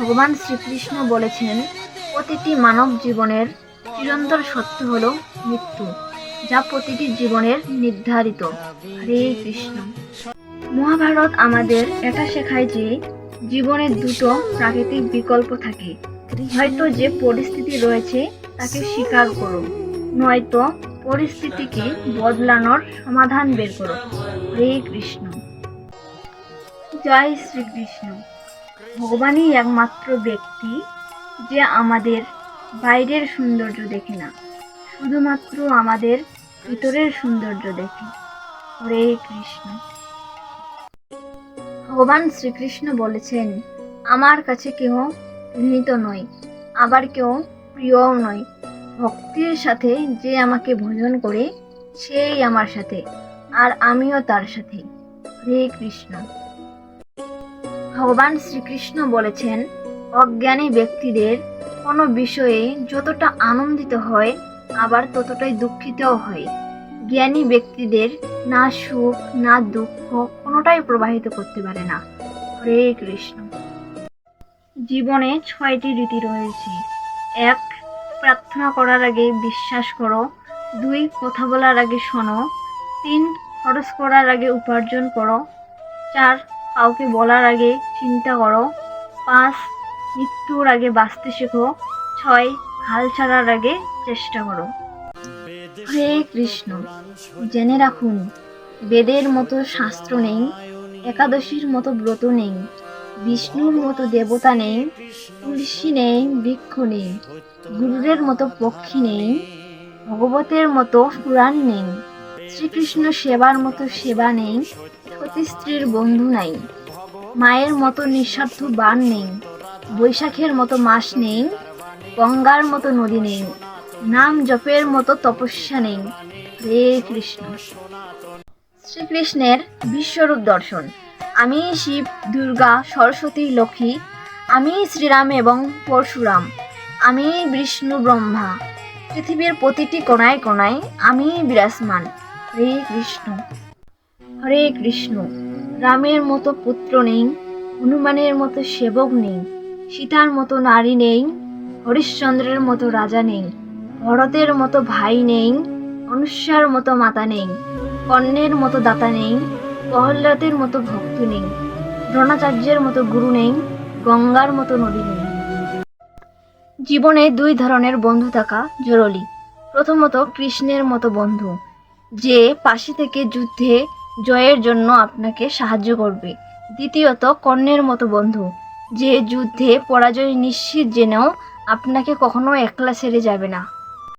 ভগবান শ্রীকৃষ্ণ বলেছেন, প্রতিটি মানব জীবনের চিরন্তর সত্য হল মৃত্যু, যা প্রতিটি জীবনের নির্ধারিত। হরে কৃষ্ণ। মহাভারত আমাদের এটা শেখায় যে জীবনের দুটো প্রাকৃতিক বিকল্প থাকে। হয়তো যে পরিস্থিতি রয়েছে তাকে স্বীকার করো, নয়তো পরিস্থিতিকে বদলানোর সমাধান বের করো। হরে কৃষ্ণ। জয় শ্রীকৃষ্ণ। ভগবানই একমাত্র ব্যক্তি যে আমাদের বাইরের সৌন্দর্য দেখে না, শুধুমাত্র আমাদের ভিতরের সৌন্দর্য দেখে। হরে কৃষ্ণ। ভগবান শ্রীকৃষ্ণ বলেছেন, আমার কাছে কেউ ঘৃণিত নয়, আবার কেউ প্রিয়ও নয়। ভক্তির সাথে যে আমাকে ভোজন করে, সেই আমার সাথে, আর আমিও তার সাথে। হরে কৃষ্ণ। ভগবান শ্রীকৃষ্ণ বলেছেন, অজ্ঞানী ব্যক্তিদের কোনো বিষয়ে যতটা আনন্দিত হয়, আবার ততটাই দুঃখিতও হয়। জ্ঞানী ব্যক্তিদের না সুখ, না দুঃখ কোনোটাই প্রবাহিত করতে পারে না। হরে কৃষ্ণ। জীবনে ছয়টি রীতি রয়েছে। এক, প্রার্থনা করার আগে বিশ্বাস করো। দুই, কথা বলার আগে শোনো। তিন, খরচ করার আগে উপার্জন করো। চার কাউকে বলার আগে চিন্তা করো। পাঁচ, মৃত্যুর আগে বাঁচতে শেখো। ছয়, হাল ছাড়ার আগে চেষ্টা করো। হরে কৃষ্ণ, জেনে রাখুন, বেদের মতো শাস্ত্র নেই, একাদশীর মতো ব্রত নেই, বিষ্ণুর মতো দেবতা নেই, তুলসী নেই, বৃক্ষ নেই গুরুরের মতো পক্ষী নেই, ভগবতের মতো পুরাণ নেই। শ্রীকৃষ্ণ সেবার মতো সেবা নেই সতী স্ত্রীর বন্ধু নাই, মায়ের মতো নিঃস্বার্থ বান নেই, বৈশাখের মতো মাস নেই, গঙ্গার মতো নদী নেই, নাম জপের মতো তপস্যা নেই। হে কৃষ্ণ। শ্রীকৃষ্ণের বিশ্বরূপ দর্শন। আমি শিব, দুর্গা, সরস্বতী, লক্ষ্মী, আমি শ্রীরাম এবং পরশুরাম, আমি বিষ্ণু ব্রহ্মা, পৃথিবীর প্রতিটি কোনায় কোনায় আমি বিরাজমান। হরে কৃষ্ণ। হরে কৃষ্ণ। রামের মতো পুত্র নেই, হনুমানের মতো সেবক নেই, সীতার মতো নারী নেই, হরিশ্চন্দ্রের মতো রাজা নেই, ভরতের মতো ভাই নেই অনুষ্যার মতো মাতা নেই, কর্ণের মতো দাতা নেই, প্রহ্লাদের মতো ভক্ত নেই, দ্রোণাচার্যের মতো গুরু নেই, গঙ্গার মতো নদী নেই। জীবনে দুই ধরনের বন্ধু থাকা জরুরি। প্রথমত কৃষ্ণের মতো বন্ধু। যে পাশে থেকে যুদ্ধে জয়ের জন্য আপনাকে সাহায্য করবে। দ্বিতীয়ত, কর্ণের মতো বন্ধু। যে যুদ্ধে পরাজয় নিশ্চিত জেনেও আপনাকে কখনো একলা ছেড়ে যাবে না।